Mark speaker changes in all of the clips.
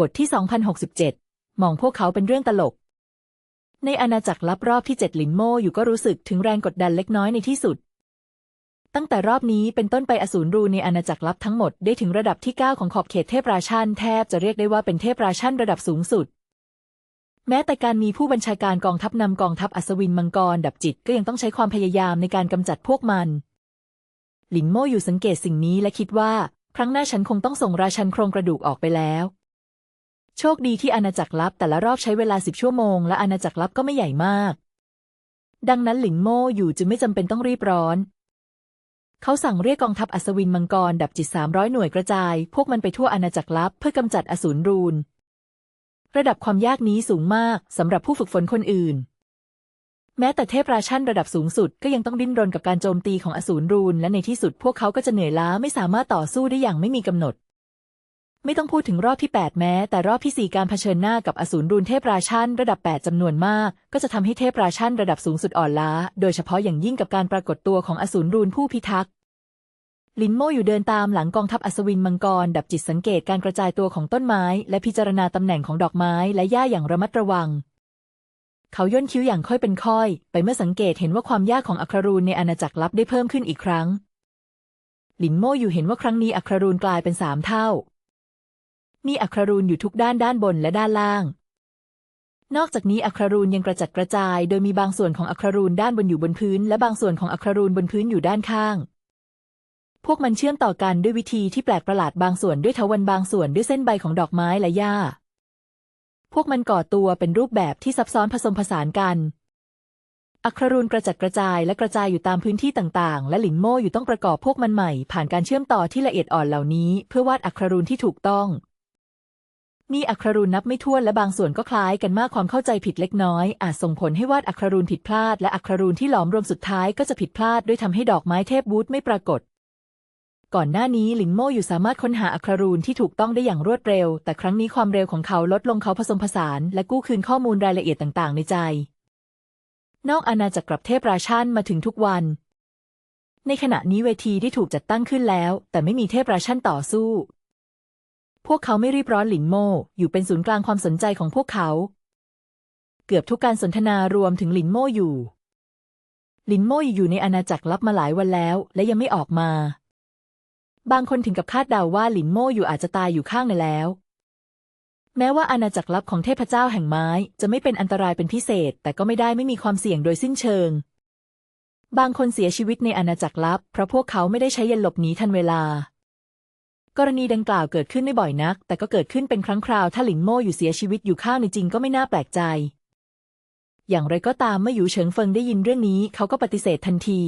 Speaker 1: บทที่ 2067 มองพวกเขาเป็นเรื่องตลก ในอาณาจักรลับรอบที่เจ็ดหลินโม่อยู่ก็รู้สึกถึงแรงกดดันเล็กน้อยในที่สุด ตั้งแต่รอบนี้เป็นต้นไปอสูรรูในอาณาจักรลับทั้งหมดได้ถึงระดับที่ 9 ของขอบเขตเทพราชันแทบจะเรียกได้ว่าเป็นเทพราชันระดับสูงสุด แม้แต่การมีผู้บัญชาการกองทัพนำกองทัพอัศวินมังกรดับจิตก็ยังต้องใช้ความพยายามในการกำจัดพวกมัน หลินโม่อยู่สังเกตสิ่งนี้และคิดว่า ครั้งหน้าฉันคงต้องส่งราชันโครงกระดูกออกไปแล้ว โชคดีที่อาณาจักรลับแต่ละรอบใช้เวลาสิบชั่วโมง และอาณาจักรลับก็ไม่ใหญ่มาก ดังนั้นหลินโม่อยู่จึงไม่จำเป็นต้องรีบร้อน เขาสั่งเรียกกองทัพอัศวินมังกรดับจิตสามร้อยหน่วยกระจาย พวกมันไปทั่วอาณาจักรลับเพื่อกำจัดอสูรรูน ระดับความยากนี้สูงมากสำหรับผู้ฝึกฝนคนอื่น แม้แต่เทพราชันระดับสูงสุดก็ยังต้องดิ้นรนกับการโจมตีของอสูรรูนและในที่สุดพวกเขาก็จะเหนื่อยล้าไม่สามารถต่อสู้ได้อย่างไม่มีกำหนด ไม่ต้องพูดถึงรอบที่ 8 แม้ แต่รอบที่ 4 การเผชิญหน้ากับอสูรรูนเทพราชันระดับ 8จำนวนมาก ก็จะทำให้เทพราชันระดับสูงสุดอ่อนล้า โดยเฉพาะอย่างยิ่งกับการปรากฏตัวของอสูรรูนผู้พิทักษ์ลินโมอยู่เดินตามหลังกองทัพอัศวินมังกร ดับจิตสังเกตการกระจายตัวของต้นไม้ และพิจารณาตำแหน่งของดอกไม้และหญ้าอย่างระมัดระวัง เขาย่นคิ้วอย่างค่อยเป็นค่อย ไปเมื่อสังเกตเห็นว่าความยากของอัครรูนในอาณาจักรลับได้เพิ่มขึ้นอีกครั้งลินโมอยู่เห็นว่าครั้งนี้อัครรูนกลายเป็นสามเท่า มีอัครรูนอยู่ทุกด้านด้านบนและด้านล่าง นอกจากนี้อัครรูนยังกระจัดกระจาย โดยมีบางส่วนของอัครรูนด้านบนอยู่บนพื้น และบางส่วนของอัครรูนบนพื้นอยู่ด้านข้าง พวกมันเชื่อมต่อกันด้วยวิธีที่แปลกประหลาดบางส่วนด้วยเถาวัลย์บางส่วนด้วยเส้นใบของดอกไม้และหญ้า พวกมันก่อตัวเป็นรูปแบบที่ซับซ้อนผสมผสานกันอัครรูนกระจัดกระจายและกระจายอยู่ตามพื้นที่ต่างๆ และหลินโม่อยู่ต้องประกอบพวกมันใหม่ ผ่านการเชื่อมต่อที่ละเอียดอ่อนเหล่านี้ เพื่อวาดอัครรูนที่ถูกต้อง มีอัครรูนนับไม่ถ้วนและบางส่วนก็คล้ายกันมากความเข้าใจผิดเล็กน้อย อาจส่งผลให้วาดอัครรูนผิดพลาด และอัครรูนที่หลอมรวมสุดท้ายก็จะผิดพลาดด้วยทำให้ดอกไม้เทพบูธไม่ปรากฏ ก่อนหน้านี้หลินโม่อยู่สามารถค้นหาอัครรูนที่ถูกต้องได้อย่างรวดเร็ว แต่ครั้งนี้ความเร็วของเขาลดลงเขาผสมผสาน และกู้คืนข้อมูลรายละเอียดต่างๆ ในใจ นอกอาณาจักรกลับเทพราชันมาถึงทุกวัน ในขณะนี้เวทีได้ถูกจัดตั้งขึ้นแล้ว แต่ไม่มีเทพราชันต่อสู้ พวกเขาไม่รีบร้อนหลินโม่อยู่เป็นศูนย์กลางความสนใจของพวกเขา เกือบทุกการสนทนารวมถึงหลินโม่อยู่ หลินโม่อยู่ในอาณาจักรลับมาหลายวันแล้ว และยังไม่ออกมา บางคนถึงกับคาดเดาว่าหลินโม่อยู่อาจจะตายอยู่ข้างในแล้ว แม้ว่าอาณาจักรลับของเทพเจ้าแห่งไม้จะไม่เป็นอันตรายเป็นพิเศษ แต่ก็ไม่ได้ไม่มีความเสี่ยงโดยสิ้นเชิง บางคนเสียชีวิตในอาณาจักรลับเพราะพวกเขาไม่ได้ใช้ยันหลบหนีทันเวลา กรณีดังกล่าวเกิดขึ้นไม่บ่อยนัก แต่ก็เกิดขึ้นเป็นครั้งคราวถ้าหลินโม่อยู่เสียชีวิตอยู่ข้างในจริงก็ไม่น่าแปลกใจ อย่างไรก็ตามเมื่อยูเฉิงเฟิงได้ยินเรื่องนี้เขาก็ปฏิเสธทันที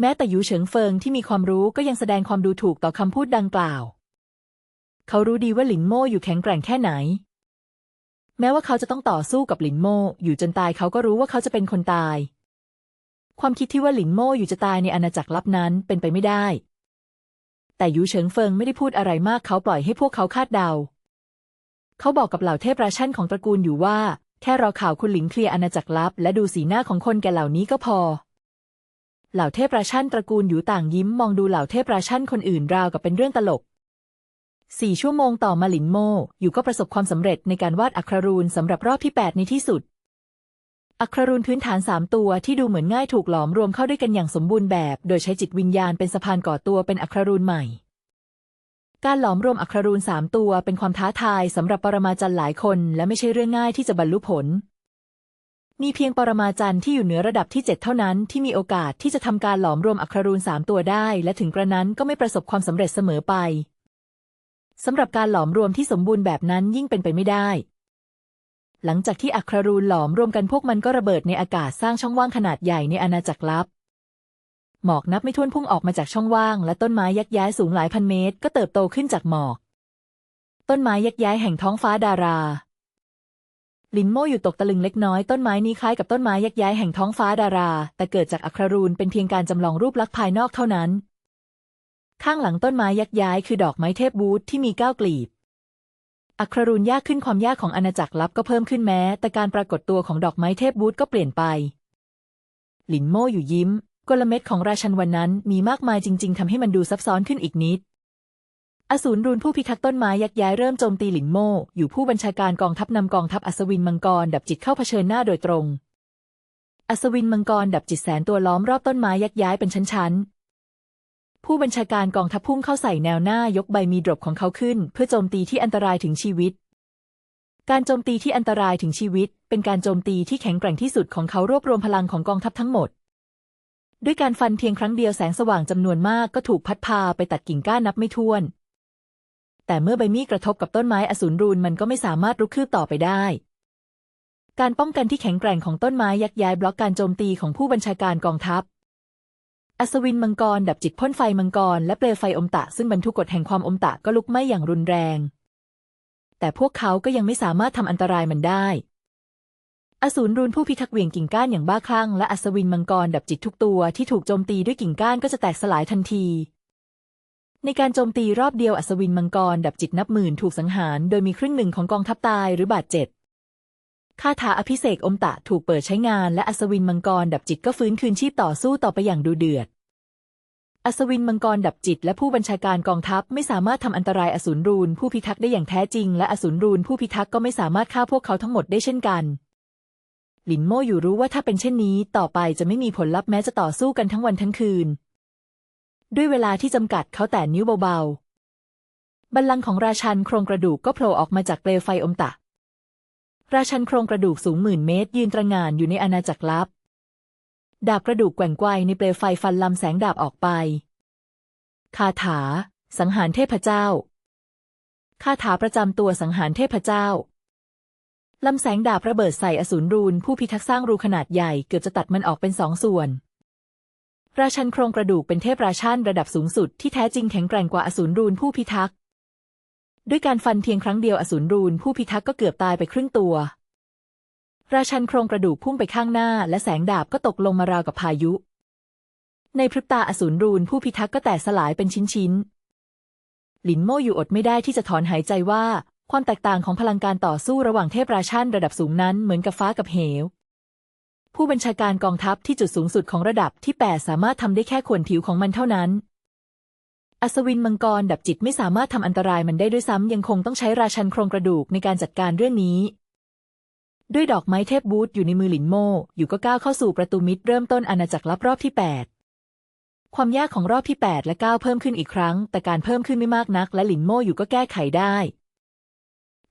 Speaker 1: แม้แต่ยูเฉิงเฟิงที่มีความรู้ก็ยังแสดงความดูถูกต่อคำพูดดังกล่าว เขารู้ดีว่าหลินโม่อยู่แข็งแกร่งแค่ไหน แม้ว่าเขาจะต้องต่อสู้กับหลินโม่อยู่จนตายเขาก็รู้ว่าเขาจะเป็นคนตาย ความคิดที่ว่าหลินโม่อยู่จะตายในอาณาจักรลับนั้นเป็นไปไม่ได้ แต่ยูเฉิงเฟิงไม่ได้พูดอะไรมากเขาปล่อยให้พวกเขาคาดเดา เขาบอกกับเหล่าเทพราชันของตระกูลอยู่ว่า แค่รอข่าวคุณหลิงเคลียร์อาณาจักรลับ และดูสีหน้าของคนแก่เหล่านี้ก็พอ เหล่าเทพราชันตระกูลอยู่ต่างยิ้มมองดูเหล่าเทพราชันคนอื่นราวกับเป็นเรื่องตลกสี่ชั่วโมงต่อมาหลินโมอยู่ก็ประสบความสำเร็จในการวาดอัครรูนสำหรับรอบที่ 8 ในที่สุด อัครรูนพื้นฐานสามตัวที่ดูเหมือนง่ายถูกหลอมรวมเข้าด้วยกันอย่างสมบูรณ์แบบ โดยใช้จิตวิญญาณเป็นสะพานก่อตัวเป็นอัครรูนใหม่ การหลอมรวมอัครรูนสามตัวเป็นความท้าทายสำหรับปรมาจารย์หลายคน และไม่ใช่เรื่องง่ายที่จะบรรลุผล มีเพียงปรมาจารย์ที่อยู่เหนือระดับที่ 7 เท่านั้นที่มีโอกาสที่จะทำการหลอมรวมอัครรูนสามตัวได้ และถึงกระนั้นก็ไม่ประสบความสำเร็จเสมอไปสำหรับการหลอมรวมที่สมบูรณ์แบบนั้นยิ่งเป็นไปไม่ได้ หลังจากที่อัครรูนหลอมรวมกันพวกมันก็ระเบิดในอากาศสร้างช่องว่างขนาดใหญ่ในอาณาจักรลับ หมอกนับไม่ถ้วนพุ่งออกมาจากช่องว่าง และต้นไม้ยักย้ายสูงหลายพันเมตร ก็เติบโตขึ้นจากหมอก ต้นไม้ยักย้ายแห่งท้องฟ้าดารา ลินโมอยู่ตกตะลึงเล็กน้อยต้นไม้นี้คล้ายกับต้นไม้ยักย้ายแห่งท้องฟ้าดารา แต่เกิดจากอัครรูนเป็นเพียงการจำลองรูปลักษณ์ภายนอกเท่านั้น ข้างหลังต้นไม้ยักย้ายคือดอกไม้เทพบูธที่มีเก้ากลีบ อัครรูนยากขึ้นความยากของอาณาจักรลับก็เพิ่มขึ้นแม้ แต่การปรากฏตัวของดอกไม้เทพบูธก็เปลี่ยนไป หลินโม่อยู่ยิ้ม กลเม็ดของราชันวันนั้นมีมากมายจริง ๆทำให้มันดูซับซ้อนขึ้นอีกนิด อสูรรูนผู้พิทักษ์ต้นไม้ยักย้ายเริ่มโจมตีหลินโม่อยู่ผู้บัญชาการกองทัพนำกองทัพอัศวินมังกรดับจิตเข้าเผชิญหน้าโดยตรง อัศวินมังกรดับจิตแสนตัวล้อมรอบต้นไม้ยักย้ายเป็นชั้นๆ ผู้บัญชาการกองทัพพุ่งเข้าใส่แนวหน้ายกใบมีดรบของเขาขึ้น เพื่อโจมตีที่อันตรายถึงชีวิต การโจมตีที่อันตรายถึงชีวิต เป็นการโจมตีที่แข็งแกร่งที่สุดของเขารวบรวมพลังของกองทัพทั้งหมด ด้วยการฟันเพียงครั้งเดียวแสงสว่างจำนวนมากก็ถูกพัดพาไปตัดกิ่งก้านนับไม่ถ้วน แต่เมื่อใบมีดกระทบกับต้นไม้อสูรรูนมันก็ไม่สามารถรุกคืบต่อไปได้การป้องกันที่แข็งแกร่งของต้นไม้ยักย้ายบล็อกการโจมตีของผู้บัญชาการกองทัพ อัศวินมังกรดับจิตพ่นไฟมังกรและเปลวไฟอมตะซึ่งบรรทุกกฎแห่งความอมตะก็ลุกไหม้อย่างรุนแรง แต่พวกเขาก็ยังไม่สามารถทำอันตรายมันได้ อสูรรูนผู้พิทักษ์เวียงกิ่งก้านอย่างบ้าคลั่งและอัศวินมังกรดับจิตทุกตัวที่ถูกโจมตีด้วยกิ่งก้านก็จะแตกสลายทันที ในการโจมตีรอบเดียวอัศวินมังกรดับจิตนับหมื่นถูกสังหาร โดยมีครึ่งหนึ่งของกองทัพตายหรือบาดเจ็บ คาถาอภิเษกอมตะถูกเปิดใช้งานและอัศวินมังกรดับจิตก็ฟื้นคืนชีพต่อสู้ต่อไปอย่างดูเดือด อัศวินมังกรดับจิตและผู้บัญชาการกองทัพไม่สามารถทำอันตรายอสูรรูนผู้พิทักษ์ได้อย่างแท้จริง และอสูรรูนผู้พิทักษ์ก็ไม่สามารถฆ่าพวกเขาทั้งหมดได้เช่นกัน หลินโม่อยู่รู้ว่าถ้าเป็นเช่นนี้ ต่อไปจะไม่มีผลลัพธ์แม้จะต่อสู้กันทั้งวันทั้งคืน ด้วยเวลาที่จำกัดเขาแต่นิ้วเบาๆบัลลังก์ของราชันโครงกระดูกก็โผล่ออกมาจากเปลวไฟอมตะ ราชันโครงกระดูกสูงหมื่นเมตร ยืนตระงานอยู่ในอาณาจักรลับ ดาบกระดูกแกว่งไกวในเปลวไฟฟันลำแสงดาบออกไป คาถา สังหารเทพเจ้า คาถาประจำตัวสังหารเทพเจ้าลำแสงดาบระเบิดใส่อสูรรูนผู้พิทักษ์สร้างรูขนาดใหญ่เกือบจะตัดมันออกเป็นสองส่วน ราชันโครงกระดูกเป็นเทพราชันระดับสูงสุดที่แท้จริงแข็งแกร่งกว่าอสูรรูนผู้พิทักษ์ ด้วยการฟันเพียงครั้งเดียวอสูรรูนผู้พิทักษ์ก็เกือบตายไปครึ่งตัว ราชันโครงกระดูกพุ่งไปข้างหน้า และแสงดาบก็ตกลงมาราวกับพายุ ในพริบตาอสูรรูนผู้พิทักษ์ก็แตกสลายเป็นชิ้นๆ หลินโม่อยู่อดไม่ได้ที่จะถอนหายใจว่า ความแตกต่างของพลังการต่อสู้ระหว่างเทพราชันระดับสูงนั้นเหมือนกับฟ้ากับเหว ผู้บัญชาการกองทัพที่จุดสูงสุดของระดับที่ 8 สามารถทำได้แค่ขวนผิวของมันเท่านั้น อัศวินมังกรดับจิตไม่สามารถทำอันตรายมันได้ด้วยซ้ำยังคงต้องใช้ราชันโครงกระดูกในการจัดการเรื่องนี้ ด้วยดอกไม้เทพบูธอยู่ในมือหลินโม่อยู่ก็ก้าวเข้าสู่ประตูมิตรเริ่มต้นอาณาจักรลับรอบที่ 8 ความยากของรอบที่ 8 และ 9 เพิ่มขึ้นอีกครั้ง แต่การเพิ่มขึ้นไม่มากนัก และหลินโม่อยู่ก็แก้ไขได้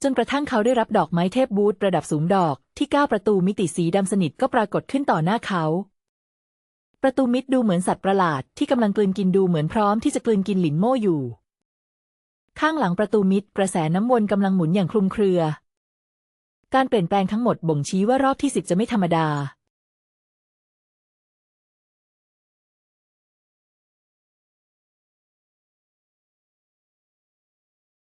Speaker 1: จนกระทั่งเขาได้รับดอกไม้เทพบูธระดับสูงดอกที่ก้าประตูมิติสีดำสนิทก็ปรากฏขึ้นต่อหน้าเขา ประตูมิดดูเหมือนสัตว์ประหลาดที่กำลังกลืนกินดูเหมือนพร้อมที่จะกลืนกินหลินโม่อยู่ ข้างหลังประตูมิดกระแสน้ำวนกำลังหมุนอย่างคลุมเครือ การเปลี่ยนแปลงทั้งหมดบ่งชี้ว่ารอบที่สิบจะไม่ธรรมดา